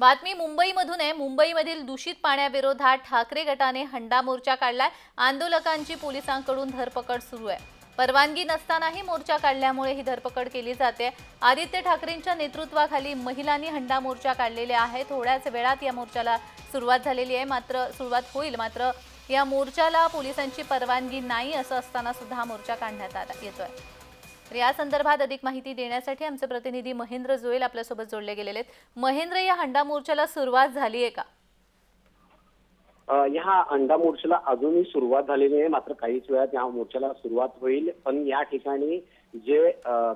बातमी मुंबईमधून आहे. मुंबईमधील दूषित पाण्याविरोधात ठाकरे गटाने हंडा मोर्चा काढलाय. आंदोलकांची पोलिसांकडून धरपकड सुरू आहे. परवानगी नसतानाही मोर्चा काढल्यामुळे ही धरपकड केली जाते. आदित्य ठाकरेंच्या नेतृत्वाखाली महिलांनी हंडा मोर्चा काढलेले आहे थोड्याच वेळात या मोर्चाला सुरुवात झालेली आहे. मात्र सुरुवात होईल. मात्र या मोर्चाला पोलिसांची परवानगी नाही असं असताना सुद्धा मोर्चा काढण्यात आला येतोय. या संदर्भात अधिक माहिती देण्यासाठी आमचे प्रतिनिधी महेंद्र जोईल आपल्यासोबत जोडले गेलेले आहेत. महेंद्र या हंडा मोर्चाला सुरुवात झाली आहे का? ह्या अंडा मोर्चाला अजूनही सुरुवात झालेली आहे मात्र काहीच वेळात या मोर्चाला सुरुवात होईल. पण या ठिकाणी जे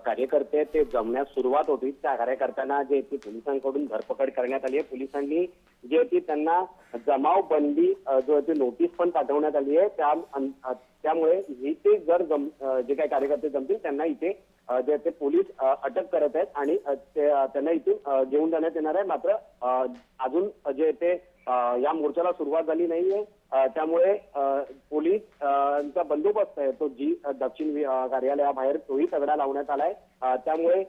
कार्यकर्ते ते जमण्यास सुरुवात होती. त्या कार्यकर्त्यांना जे ती पोलिसांकडून धरपकड करण्यात आली आहे. पोलिसांनी जे ती त्यांना जमाव बंदी जो आहे ती नोटीस पण पाठवण्यात आली आहे. त्या त्यामुळे इथे जर जम जे काही कार्यकर्ते जमतील त्यांना इथे जे ते पोलीस अटक करत आहेत आणि ते त्यांना इथून घेऊन जाण्यात येणार आहे. मात्र अजून जे ते या मोर्चाला सुरुवात झाली नाहीये. त्यामुळे पोलीस चा बंदोबस्त आहे. तो जी दक्षिण कार्यालयाबाहेर तोही तगडा लावण्यात आलाय. त्यामुळे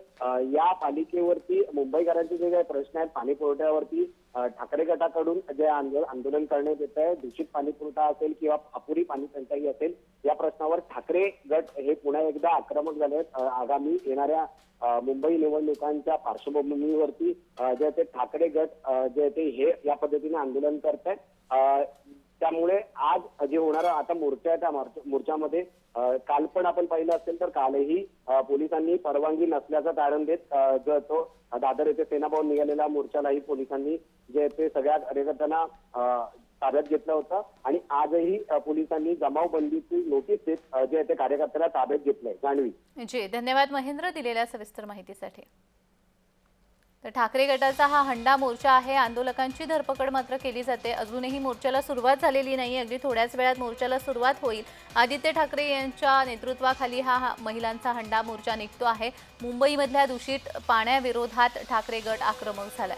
या पालिकेवरती मुंबईकरांचे जे काही प्रश्न आहेत पाणी पुरवठ्यावरती ठाकरे गटाकडून जे आंदोलन आंदोलन करण्यात येत आहे दूषित पाणी पुरवठा असेल किंवा अपुरी पाणी टंचाई असेल या प्रश्नावर ठाकरे गट हे पुन्हा एकदा आक्रमक झाले आहेत आगामी येणाऱ्या मुंबई निवडणुकांच्या पार्श्वभूमीवरती जे ते ठाकरे गट जे ते हे या पद्धतीने आंदोलन करत आहेत त्यामुळे आज जे होणार आता मोर्चा आहे त्या मोर्चामध्ये काल पण आपण पाहिलं असेल तर कालही पोलिसांनी परवानगी नसल्याचं कारण देत जो तो दादर येथे सेनाभवन निघालेल्या मोर्चालाही पोलिसांनी जे ते सगळ्या कार्यकर्त्यांना ताब्यात घेतलं होतं. आणि आजही पोलिसांनी जमावबंदीची नोटीस देत जे ते कार्यकर्त्याला ताब्यात घेतलंय. जाणवी जी धन्यवाद महेंद्र दिलेल्या सविस्तर माहितीसाठी. तर ठाकरे गटाचा हा हंडा मोर्चा आहे. आंदोलकांची धरपकड मात्र केली जाते. अजूनही मोर्चाला सुरुवात झालेली नाही अगदी थोड्याच वेळात मोर्चाला सुरुवात होईल. आदित्य ठाकरे यांच्या नेतृत्वाखाली हा हा महिलांचा हंडा मोर्चा निघतो आहे. मुंबईमधल्या दूषित पाण्याविरोधात ठाकरे गट आक्रमक झालाय.